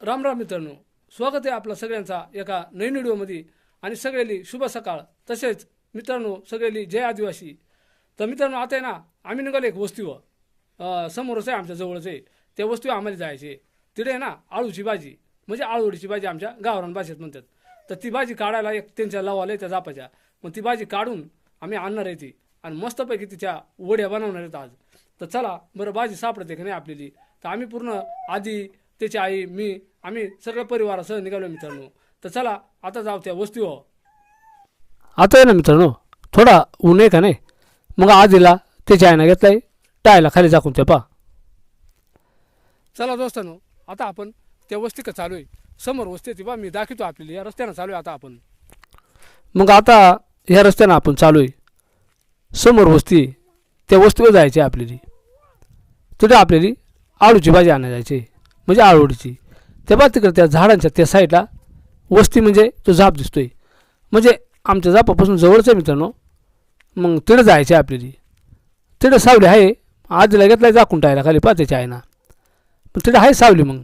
राम राम मित्रांनो स्वागत आहे आपला सगळ्यांचा एका नवीन व्हिडिओमध्ये. आणि सगळ्यांनी शुभ सकाळ. तसेच मित्रांनो सगळ्यांनी जय आदिवासी. तर मित्रांनो आता आहे ना आम्ही निघालो एक वस्तीवर. समोरच आहे आमच्या जवळच आहे. त्या वस्तीवर आम्हाला जायचे तिथे आहे ना आळूची भाजी. म्हणजे आळूवडीची भाजी आमच्या गावरान भाषेत म्हणतात. तर ती भाजी काढायला एक त्यांच्या लावाला त्या जापाच्या. मग ती भाजी काढून आम्ही आणणार आहे ती. आणि मस्तपैकी तिच्या वड्या बनवणार आहेत आज. तर चला बरं भाजी सापडते की नाही आपल्याली. तर आम्ही पूर्ण आधी त्याची आई मी आम्ही सगळ्या परिवारासह निघालो मित्रांनो. तर चला आता जाऊ त्या वस्तीवर आता आहे ना मित्रांनो. थोडा ऊन आहे का नाही? मग आधीला त्याच्या आईनं घेतलाय. टायला खाली झाकून ते पा चला दोस्तानो आता आपण त्या वस्ती का चालू आहे? समोर वस्ती ती बा मी दाखवतो आपल्याला. या रस्त्यानं चालू आहे आता आपण. मग आता ह्या रस्त्यानं आपण चालू आहे. समोर वस्ती आहे. त्या वस्तीवर जायची आहे आपल्याला. तिथे आपल्याला आळूची भाजी आणायला जायची आहे. म्हणजे आळूडीची त्या तिकडे त्या झाडांच्या त्या साईडला वस्ती म्हणजे तो झाप दिसतोय. म्हणजे आमच्या झापापासून जवळच आहे मित्रांनो. मग तिथं जायचं आहे आपल्याला. तिथं सावली आहे. आधीला घेतलाय जाकून टायला खाली पा आहे ना पण तिथं आहे सावली मग.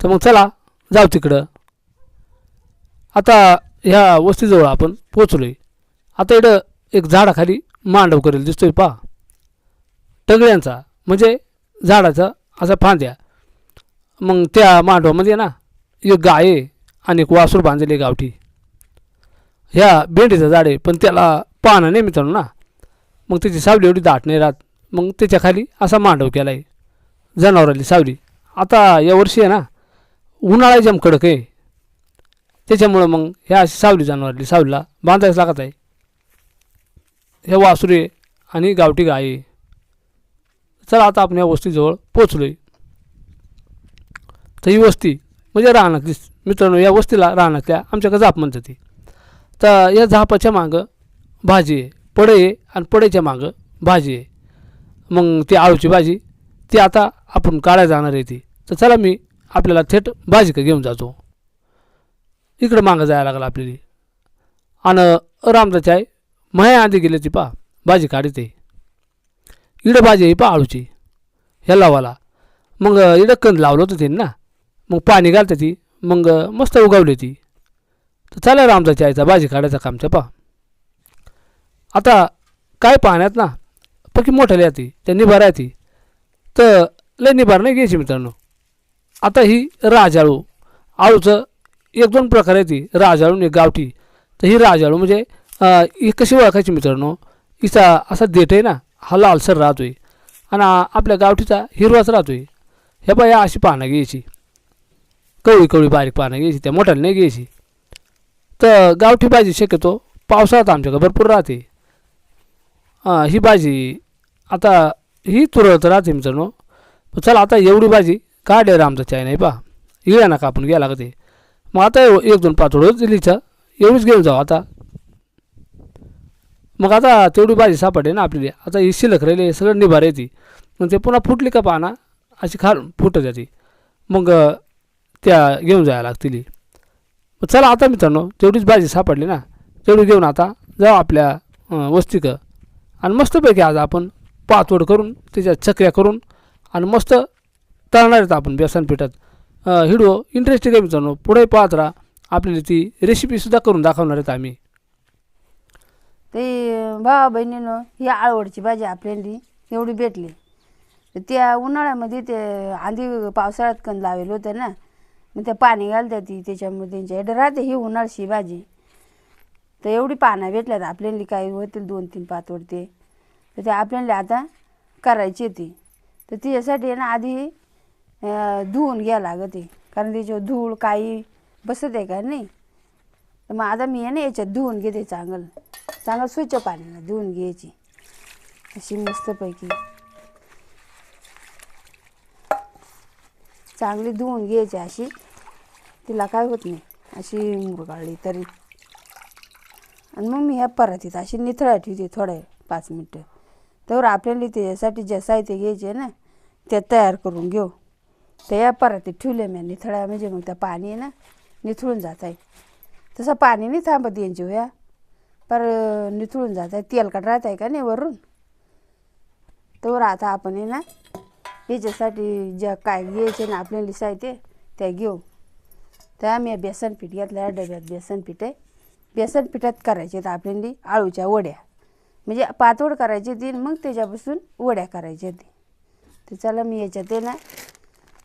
तर मग चला जाऊ तिकडं. आता ह्या वस्तीजवळ आपण पोचलो आहे आता इकडं एक झाडाखाली मांडव करेल दिसतोय पा टगड्यांचा म्हणजे झाडाचा असा फांद्या. मग त्या मांडवामध्ये ना एक गाय आहे आणि एक वासूर बांधलेली गावठी. ह्या भेंडीचं झाड आहे पण त्याला पानं नाही मित्रांनो ना. मग त्याची सावली एवढी दाट नाही राहत. मग त्याच्याखाली असा मांडव केला आहे जनावराली सावली. आता या वर्षी आहे ना उन्हाळा जम कडक आहे. त्याच्यामुळं मग ह्या अशी सावली जनावराली सावलीला बांधायच लागत आहे. हे वासुरे आणि गावठी गाय आहे. चला आता आपण या वस्तीजवळ पोचलो आहे तर ही वस्ती म्हणजे रानातली मित्रांनो या वस्तीला रानातल्या आमच्याकडे जाप म्हणतात ती तर या झापाच्या मागं भाजी आहे. पडे आहे आणि पडेच्या मागं भाजी आहे. मग ती आळूची भाजी ती आता आपण काढायला जाणार आहे ती. तर चला मी आपल्याला थेट भाजी का घेऊन जातो. इकडं मागं जायला लागलं आपल्याला. आणि रामदाची आहे माया आधी गेली ती पा भाजी काढते इडं भाजी आहे पा आळूची ह्या लावाला. मग इडं कंद लावलं होतं त्यांनी ना. मग पाणी घालतं ती मग मस्त उगवली ती. तर चालेल आमचा आईचा भाजी काढायचा काम पा आता काय पाहण्यात ना पक्की मोठ्याला ती त्या निभार ती. तर लय निभार नाही घ्यायची मित्रांनो. आता ही राजाळू आळूचं एक दोन प्रकार आहे ती राजाळू आणि एक गावठी. तर ही राजाळू म्हणजे ही कशी ओळखायची मित्रांनो हिचा असा देठ आहे ना हा लालसर राहतोय. आणि आपल्या गावठीचा हिरवाच राहतोय. ह्या बाया अशी पानं घ्यायची. कवळी कवळी बारीक पानं घ्यायची त्या मोठ्याला नाही घ्यायची. तर गावठी भाजी शक्यतो पावसाळ्यात आमच्याकडे भरपूर राहते. हां ही भाजी आता ही तुरळत राहते मित्रांनो. पण चला आता एवढी भाजी काढे आमचा चाय नाही पा. ना का आपण घ्यायला ते मग आता एक दोन पातोड दिलीचं एवढीच घेऊन जाऊ आता. मग आता तेवढी भाजी सापडली ना आपली. आता ही शिल्लक राहिली सगळं निभार येते. मग ते पुन्हा फुटली का पाना अशी खाल फुटत जाते. मग त्या घेऊन जायला लागतील मग चला आता मित्रांनो तेवढीच भाजी सापडली ना तेवढी घेऊन आता जाऊ आपल्या वस्तीकं आणि मस्तपैकी आज आपण पातोड करून त्याच्या चक्र्या करून आणि मस्त तळणार आहेत आपण बेसन पिठात. हिडो इंटरेस्टिंग आहे मित्रांनो. पुढे पाहत राहा. आपल्याला ती रेसिपीसुद्धा करून दाखवणार आहेत आम्ही. ते भावा बहिणीनं ही आळवडची भाजी आपल्याला एवढी भेटली. त्या उन्हाळ्यामध्ये ते आधी पावसाळ्यात कण लावेल होतं ना मग त्या पाणी घालते ती त्याच्यामध्ये त्यांच्या राहते ही उन्हाळशी भाजी. तर एवढी पानं भेटल्यात आपल्याला काही होतील दोन तीन पातोड ते तर ते आपल्याला आता करायची ती. तर तिच्यासाठी आहे ना आधी धुवून घ्या लागते. कारण त्याच्यावर धूळ काही बसत आहे का नाही? तर मग आता मी आहे ना याच्यात धुवून घेते चांगलं. चांगलं स्वच्छ पाण्यानं धुवून घ्यायची. अशी मस्तपैकी. चांगली धुवून घ्यायची अशी. तिला काय होत नाही. अशी मुरगाळली तरी. आणि मग मी ह्या परातीत अशी निथळा ठेवते थोडे पाच मिनटं. तर आपल्याला त्याच्यासाठी जे साहित्य घ्यायचे ना ते तयार करून घेऊ. तर या परातीत ठेवले मी निथळा म्हणजे मग त्या पाणी आहे ना निथळून जात आहे. तसं पाणी नाही थांबत यांची होया पर निथळून जात आहे. तेलकट राहत आहे का नाही वरून? तर आता आपण आहे ना याच्यासाठी ज्या काय घ्यायचे ना आपल्याला साहित्य त्या घेऊ. तर आम्ही बेसन पीठ घेतल्या डब्यात बेसन पीठ आहे. बेसन पिठात करायचे तर आपल्याला आळूच्या वड्या. म्हणजे पातोड करायची ती मग त्याच्यापासून वड्या करायच्या ती तर चला मी याच्यात आहे ना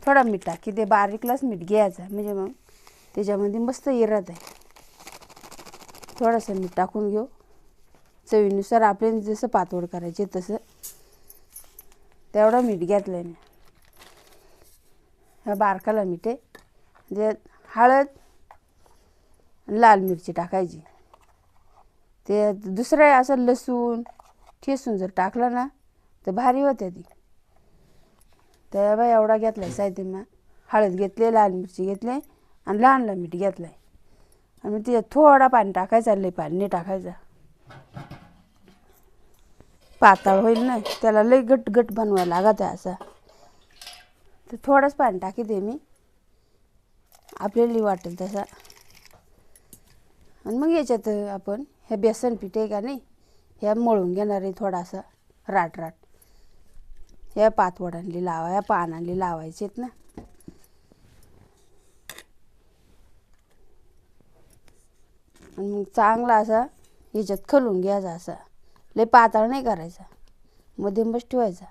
थोडा मीठ टाकी ते बारीकलाच मीठ घ्यायचा. म्हणजे मग त्याच्यामध्ये मस्त इरत आहे. थोडंसं मीठ टाकून घेऊ. चवीनुसार आपल्याला जसं पातोड करायचे तसं. तेवढं मीठ घेतलं आहे ह्या बारकाला मीठ. आहे हळद आणि लाल मिरची टाकायची. ते दुसरं असं लसूण ठेसून जर टाकलं ना तर भारी होते ती. तर बाई एवढा घेतला आहे साहित्य मग हळद घेतली लाल मिरची घेतली आणि लहान लहान मीठ घेतलं आहे आणि मग तिच्यात थोडा पाणी टाकायचा लई पाणी नाही टाकायचं. पातळ होईल ना त्याला लई गट गट बनवायला लागत आहे असा. तर थोडंच पाणी टाकी दे मी. आपल्याला वाटेल तसा. आणि मग याच्यात आपण हे बेसन पीठ आहे का नाही ह्या मळून घेणार आहे थोडासा राट राट. ह्या पातवडांनी लावा ह्या पानांनी लावायचेत ना. आणि मग चांगला असा याच्यात खलून घ्यायचा असा. लय पातळ नाही करायचा. मध्यमच ठेवायचा.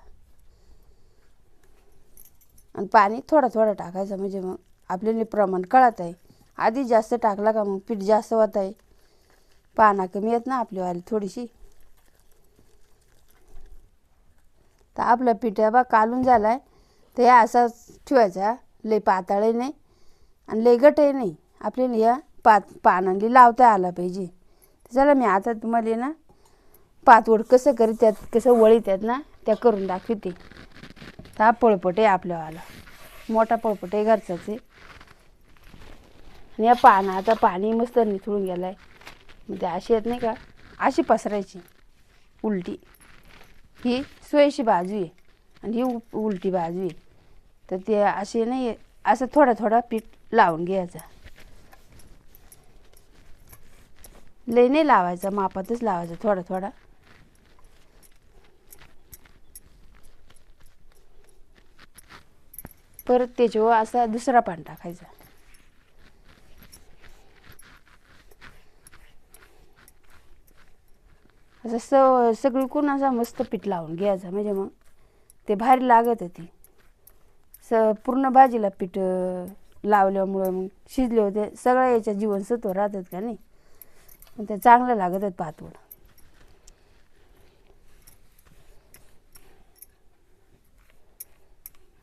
आणि पाणी थोडं थोडं टाकायचं. म्हणजे मग आपल्याला प्रमाण कळत आहे. आधी जास्त टाकला का मग पीठ जास्त होत आहे. पाना कमी येत ना आपल्यावाली थोडीशी. तर आपलं पीठ बा कालून झाला आहे तर हे असाच ठेवायचा. लई पातळही नाही आणि लई गटही नाही. आपल्याला या पात पानांनी लावता आला पाहिजे. तर चला मी आता तुम्हाला ना पातवड कसं करीत्यात कसं वळीत्यात ना त्या करून दाखवते. हा पळपट आहे आपल्यावाला मोठा पळपट आहे घरचाच आहे. आणि या पानं आता पाणी मस्त निथळून गेलं आहे मग ते अशी येत नाही का अशी पसरायची. उलटी. ही सोयीची बाजू आहे. आणि ही उ- उलटी बाजू आहे. तर ते असे नाही असं थोडा थोडा पीठ लावून घ्यायचा. लई नाही लावायचा मापातच लावायचा थोडा थोडा. परत त्याच्यावर असा दुसरा पान टाकायचा. असं स सगळीकडून असा मस्त पीठ लावून घ्यायचा. म्हणजे मग ते भारी लागत होती. स पूर्ण भाजीला पीठ लावल्यामुळं मग शिजले होते. सगळ्या याच्या जीवनसत्व राहतात का नाही? ते चांगलं लागत आहेत पातवड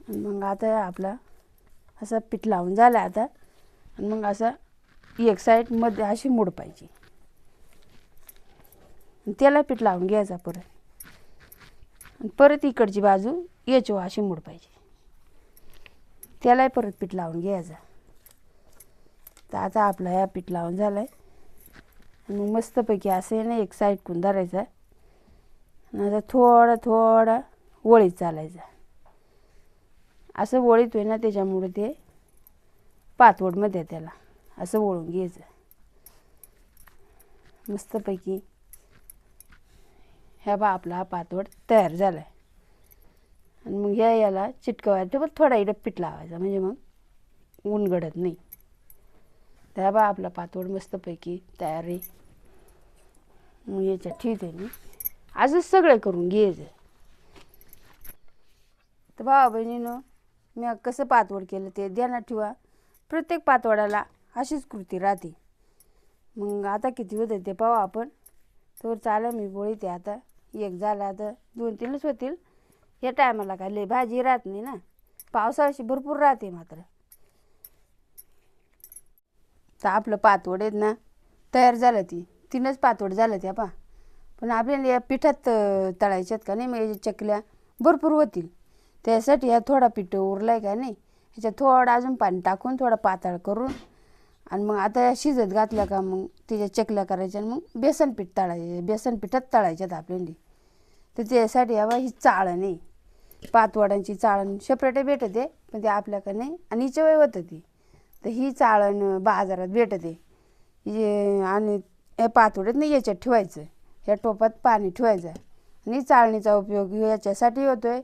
आणि मग आता आपला असं पीठ लावून झालं आता. आणि मग असं एक साईडमध्ये अशी मोड पाहिजे. आणि त्याला पीठ लावून घ्यायचा परत. आणि परत इकडची बाजू याचो अशी मोड पाहिजे. त्यालाही परत पीठ लावून घ्यायचा. तर आता आपला ह्या पीठ लावून झाला आहे आणि मग मस्तपैकी असं आहे ना एक साईड कुन धरायचा आणि आता थोडं थोडं वळीत चालायचा. असं वळीत आहे ना त्याच्यामुळे ते पातवडमध्ये त्याला. असं वळून घ्यायचं. मस्तपैकी ह्या बा आपला हा पातवड तयार झाला आहे आणि मग ह्या याला चिटकवायचं पण थोडा इकडं पीठ लावायचा. म्हणजे मग ऊन गडत नाही. त्या बा आपला पातवड मस्तपैकी तयार आहे. मग याच्यात ठेवते मी असंच सगळं करून घ्यायचं. तर भावा बहिणीनं मी कसं पातवड केलं ते ध्यानात ठेवा. प्रत्येक पातवडाला अशीच कृती राहते. मग आता किती होतं ते पाहू आपण. तर चाला मी गोळी ते आता. एक झाला आता दोन तीनच होतील. या टायमाला काय लय भाजी राहत नाही ना. पावसाळ्याशी भरपूर राहते मात्र. तर आपलं पातवड आहेत ना तयार झालं ती. तीनच पातवड झालं त्या पा पण आपल्याला या पिठात तळायच्यात का नाही मग याच्या चकल्या भरपूर होतील. त्यासाठी ह्या थोडा पिठ उरलाय का नाही? ह्याच्यात थोडं अजून पाणी टाकून थोडा पातळ करून आणि मग आता या शिजत घातल्या का मग त्याच्या चकल्या करायच्या आणि मग बेसन पीठ तळायचे. बेसन पिठात तळायच्यात आपल्याने तर त्यासाठी हवा ही चाळण आहे पातवाड्यांची चाळण सेपरेट भेटते पण ते आपल्याकडे नाही आणि हिच्या वय होतं ती. तर ही चाळण बाजारात भेटते. ये आणि हे पातवड्यात नाही याच्यात ठेवायचं. या टोपात पाणी ठेवायचं. आणि चाळणीचा उपयोग याच्यासाठी होतो आहे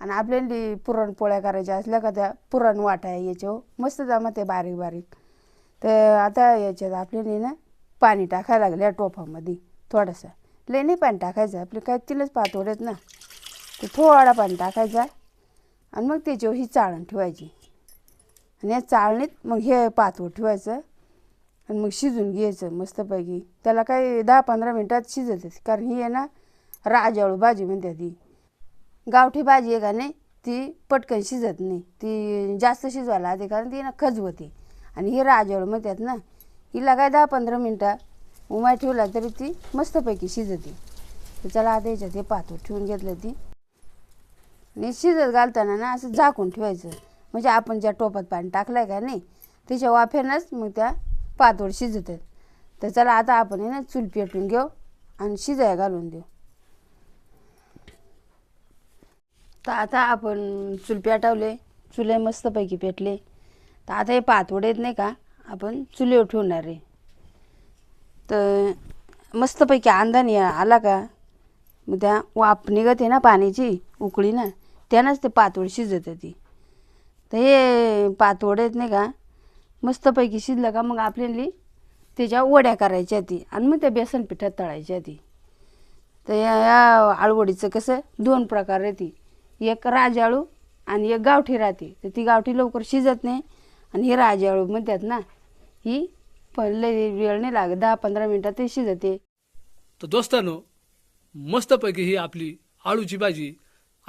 आणि आपल्याला पुरणपोळ्या करायच्या असल्या का त्या पुरण वाटाय याच्यावर हो. मस्त जमत आहे बारीक बारीक. तर आता याच्यात आपल्याला ना पाणी टाकायला लागलं या टोपामध्ये थोडंसं. लय नाही पाणी टाकायचं आपले काय तिलाच पातोड्यात ना. ते थोडा पाणी टाकायचा आणि मग त्याच्यावर ही चाळण ठेवायची. आणि या चाळणीत मग हे पातोड ठेवायचं आणि मग शिजून घ्यायचं मस्तपैकी. त्याला काही दहा पंधरा मिनटात शिजत कारण ही आहे ना राजाळू भाजी म्हणते ती गावठी भाजी आहे का नाही ती पटकन शिजत नाही. ती जास्त शिजवायला लागते कारण ती ना खजवते. आणि हे राजवळ म्हणतात ना हिला काय दहा पंधरा मिनटं उमाय ठेवला तरी ती मस्तपैकी शिजते. तर चला आता याच्यात हे पातळ ठेवून घेतलं ती. आणि शिजत घालताना ना असं झाकून ठेवायचं. म्हणजे आपण ज्या टोपात पाणी टाकलं आहे का नाही त्याच्या वाफेनंच मग त्या पातोड शिजतात. तर चला आता आपण आहे ना चूल पेटून घेऊ आणि शिजाय घालून देऊ. तर आता आपण चूल पेटवले चुले मस्तपैकी पेटले. तर आता हे पातोड येत नाही का आपण चुलीवर ठेवणार आहे. तर मस्तपैकी अंदाने आला का मग त्या वाफ निघते ना पाण्याची उकळी ना त्यानंच ते पातोड शिजत ती. तर हे पातोड येत नाही का मस्तपैकी शिजलं का मग आपल्याला त्याच्या वड्या करायच्या ती आणि मग त्या बेसन पिठात तळायच्या ती. तर या आळवडीचं कसं दोन प्रकार आहे ती. एक राजाळू आणि एक गावठी राहते तर ती गावठी लवकर शिजत नाही आणि ही राजाळू म्हणतात ना ही पहिले वेळ नाही लागत दहा पंधरा मिनटात ते शिजते. तर दोस्तानो मस्तपैकी ही आपली आळूची भाजी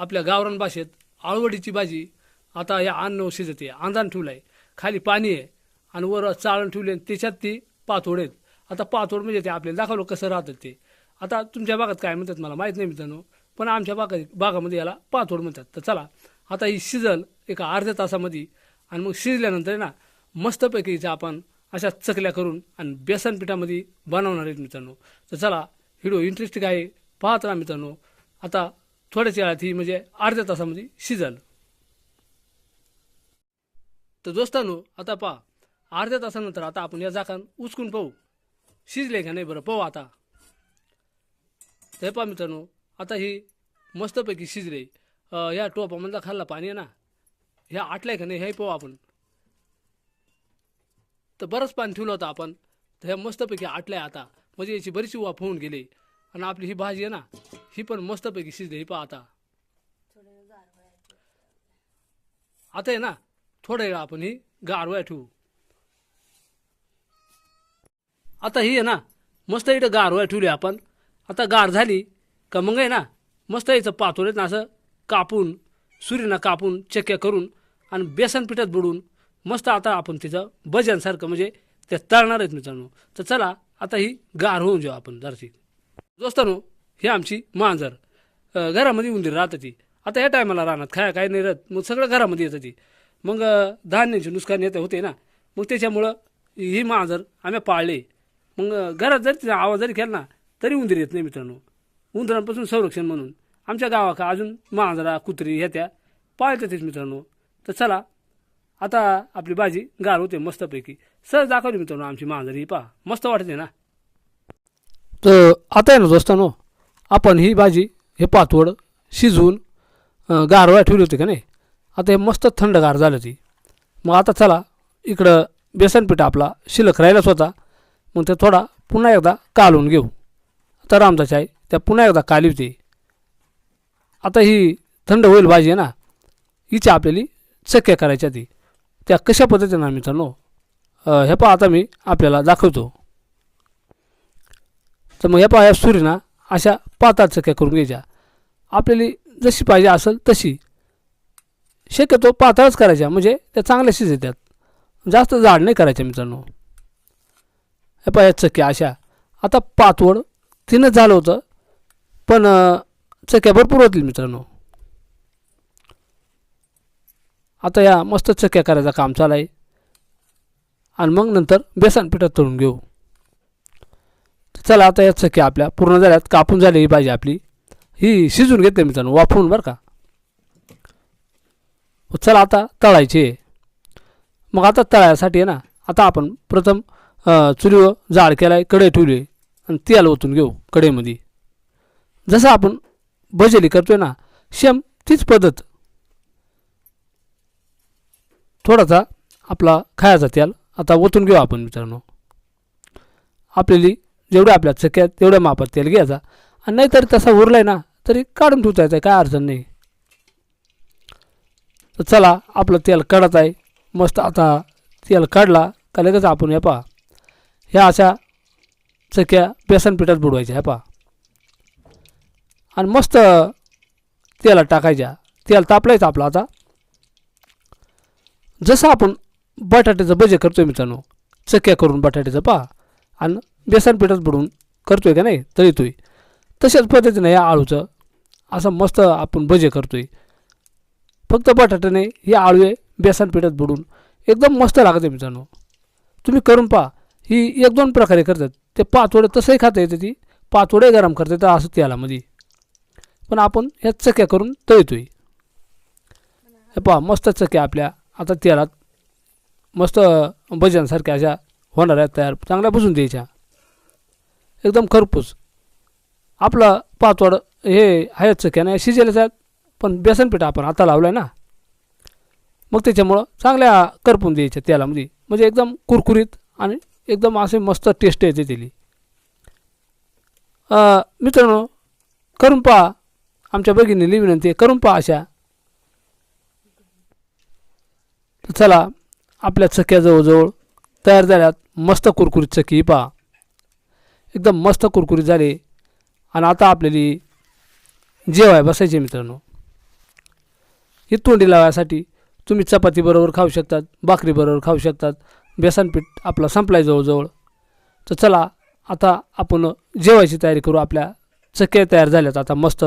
आपल्या गावरान भाषेत आळवडीची भाजी आता या अन्न शिजते. ठेवलं आहे खाली पाणी आहे आणि वर चाळण ठेवली आणि त्याच्यात ती पातोड आहेत. आता पातोड म्हणजे ते आपल्याला दाखवलं कसं राहतं ते. आता तुमच्या भागात काय म्हणतात मला माहीत नाही मित्रांनो. पण आमच्या बागा बागामध्ये याला पातोड म्हणतात. तर चला आता ही शिजल एका अर्ध्या तासामध्ये आणि मग शिजल्यानंतर आहे ना मस्तपैकी आपण अशा चकल्या करून आणि बेसन पिठामध्ये बनवणार आहेत मित्रांनो. तर चला व्हिडिओ इंटरेस्टिंग आहे पाहत राहा मित्रांनो. आता थोड्याच वेळात ही म्हणजे अर्ध्या तासामध्ये शिजल. तर दोस्तांनो आता पहा अर्ध्या तासानंतर आता आपण या जाकान उचकून पाहू. शिजले का नाही बरं? पाहू आता. ते पहा मित्रांनो आता ही मस्तपैकी शिजले. ह्या टोपामधला खाल्ला पाणी आहे ना? ह्या आटल्या का नाही हे पाहू आपण. तर बरंच पाणी ठेवलं होतं आपण. तर ह्या मस्तपैकी आटल्या आता. म्हणजे याची बरीचशी वाफ होऊन गेली. आणि आपली ही भाजी आहे ना ही पण मस्तपैकी शिजली ही पहा आता. आता आहे ना थोडा वेळ आपण ही गारवाय ठेवू. आता ही आहे ना मस्त इथं गारवाय ठेवली आपण. आता गार झाली का मग आहे ना. मस्त याचं पातोळीत ना असं कापून सुरीनं कापून चक्क्या करून आणि बेसन पिठात बुडून मस्त आता आपण तिचं भजनसारखं म्हणजे ते तळणार आहेत मित्रांनो. तर चला आता ही गार होऊन जाऊ आपण जराशी. दोस्तानो ही आमची मांजर. घरामध्ये उंदीर राहतं ती. आता या टायमाला राहणार खाया काय नाही राहत. मग सगळं घरामध्ये येतं ती. मग अ, नुकसान येतं होते ना. मग त्याच्यामुळं ही मांजर आम्ही पाळले. मग घरात जरी तिचा आवाज जरी केला ना तरी उंदीर येत नाही मित्रांनो. उंदरांपासून संरक्षण म्हणून. आमच्या गावाका अजून मांजरा कुत्री ह्या त्या पाळतातच मित्रांनो. तर चला आता आपली भाजी गार होते मस्तपैकी. सर दाखवली मित्रांनो आमची मांजर ही पहा. मस्त वाटते ना? तर आता आहे ना दोस्तांनो आपण ही भाजी हे पातवड शिजवून गारवा ठेवली होती का नाही? आता हे मस्त थंडगार झालं ती मग आता चला इकडं बेसनपीठ आपला शिल्लक राहिलाच होता मग ते थोडा पुन्हा एकदा कालवून घेऊ. तर आमचा चाय त्या पुन्हा एकदा काली होती. आता ही थंड होईल भाजी आहे ना हिच्या आपल्याला चक्या करायच्या ती त्या कशा पद्धतीनं मित्रांनो हे पहा आता मी आपल्याला दाखवतो. तर मग ह्या पहा या सूर्यना अशा पाताळ चक्या करून घ्यायच्या. आपल्याला जशी पाहिजे असेल तशी. शक्यतो पातळच करायच्या म्हणजे त्या चांगल्या शिजतात जास्त जाड नाही करायच्या मित्रांनो. हे पहा या चक्या अशा. आता पातवड तिनंच झालं होतं पण चक्या भरपूर होतील मित्रांनो. आता या मस्त चक्या करायचं काम चालू आहे आणि मग नंतर बेसन पिठात तळून घेऊ. चला आता या चक्या आपल्या पूर्ण झाल्यात कापून झालेली पाहिजे आपली. ही शिजून घेते मित्रांनो वाफवून बरं का. चला आता तळायची. आहे मग आता तळायसाठी आहे ना आता आपण प्रथम चुलीवर जाळ केला आहे कढई ठेवली. आणि तेल ओतून घेऊ कढईमध्ये. जसं आपण भजेली करतोय ना शेम तीच पद्धत. थोडासा आपला खायचा तेल आता ओतून घेऊ आपण मित्रांनो. आपल्याली जेवढ्या आपल्या चक्यात तेवढ्या मापात तेल घ्यायचा. आणि नाहीतर तसा उरलाय ना तरी काढून ठेवता येतं काय अडचण नाही. तर चला आपलं तेल काढत आहे. मस्त आता तेल काढला का लगेच आपण हे पहा. ह्या अशा चक्या बेसन पिठात बुडवायच्या ह्या पहा. आणि मस्त तेला टाकायच्या. तेल तापलायचं आपलं आता. जसं आपण बटाट्याचं भजे करतोय मित्रांनो चक्या करून बटाट्याचं पहा. आणि बेसन पिठात बुडून करतोय का नाही तळीतोय तशाच पद्धतीनं या आळूचं असं मस्त आपण भजे करतोय. फक्त बटाट्याने हे आळू आहे बेसन पिठात बुडून एकदम मस्त लागते मित्रांनो. तुम्ही करून पहा. ही एक दोन प्रकारे करतात. ते पाचवडे तसंही खाता येते ती. पाचवडे गरम करतात तर असं तेलामध्ये पण आपण ह्या चक्या करून तळतोय. हे पहा मस्त चक्या आपल्या. आता तेलात मस्त भजनसारख्या अशा होणार आहेत तयार चांगल्या भुजून द्यायच्या. एकदम खरपूस. आपलं पाचवड हे आहेच चक्या नाही शिजेलेच आहेत पण बेसनपीठ आपण आता लावलं आहे ना. मग त्याच्यामुळं चांगल्या करपून द्यायच्या तेलामध्ये. म्हणजे एकदम कुरकुरीत आणि एकदम असे मस्त टेस्ट येते त्याली मित्रांनो करून पहा. आमच्या भगिनीली विनंती आहे करून पहा अशा चला आपल्या चक्या जवळजवळ तयार झाल्यात. मस्त कुरकुरीत चकी ही पहा. एकदम मस्त कुरकुरीत झाले. आणि आता आपल्याली जेवाय बसायचे मित्रांनो. ही तोंडी लावायसाठी तुम्ही चपातीबरोबर खाऊ शकतात भाकरीबरोबर खाऊ शकतात. बेसनपीठ आपला संपलाय जवळजवळ. तर चला आता आपण जेवायची तयारी करू. आपल्या चक्या तयार झाल्यात. आता मस्त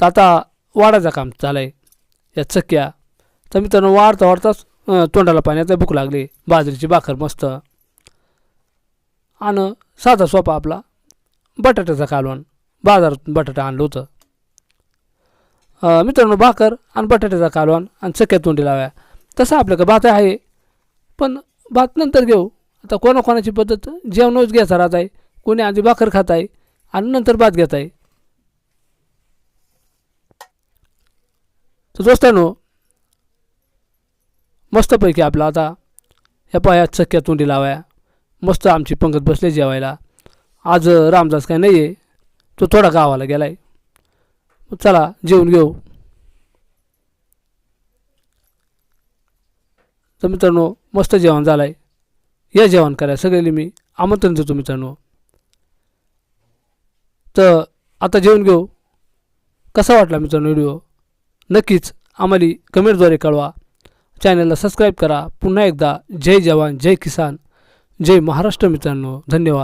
तर आता वाढायचं काम चालू आहे या चक्क्या. तर मित्रांनो वाढता वाढताच तोंडाला पाण्याचा भूक लागली. बाजरीची भाकर मस्त. आणि साधा सोपा आपला बटाट्याचा कालवण. बाजारातून बटाटा आणलं होतं. मित्रांनो भाकर आणि बटाट्याचा कालवण आणि चक्क्या तोंडी लाव्या. तसं आपल्याकडे भात आहे. पण भात नंतर घेऊ. आता कोणाकोणाची पद्धत? जेवणच घ्यायचा राहत आहे. कोणी आधी भाकर खात आहे आणि नंतर भात घेत आहे. तर दोस्तांनो मस्तपैकी आपला आता ह्या पाया चक्क्या तोंडी लावाया. मस्त आमची पंगत बसले जेवायला. आज रामदास काय नाही आहे तो थोडा गावाला गेला आहे चला जेवून घेऊ. तर मित्रांनो मस्त जेवण झालं आहे या जेवण करा सगळ्यांनी मी आमंत्रण देतो मित्रांनो. तर आता जेवून घेऊ. कसा वाटला मित्रांनो व्हिडिओ? नक्कीच आम्हाला कमेंटद्वारे कळवा. चॅनलला सबस्क्राईब करा. पुन्हा एकदा जय जवान जय किसान जय महाराष्ट्र मित्रांनो. धन्यवाद.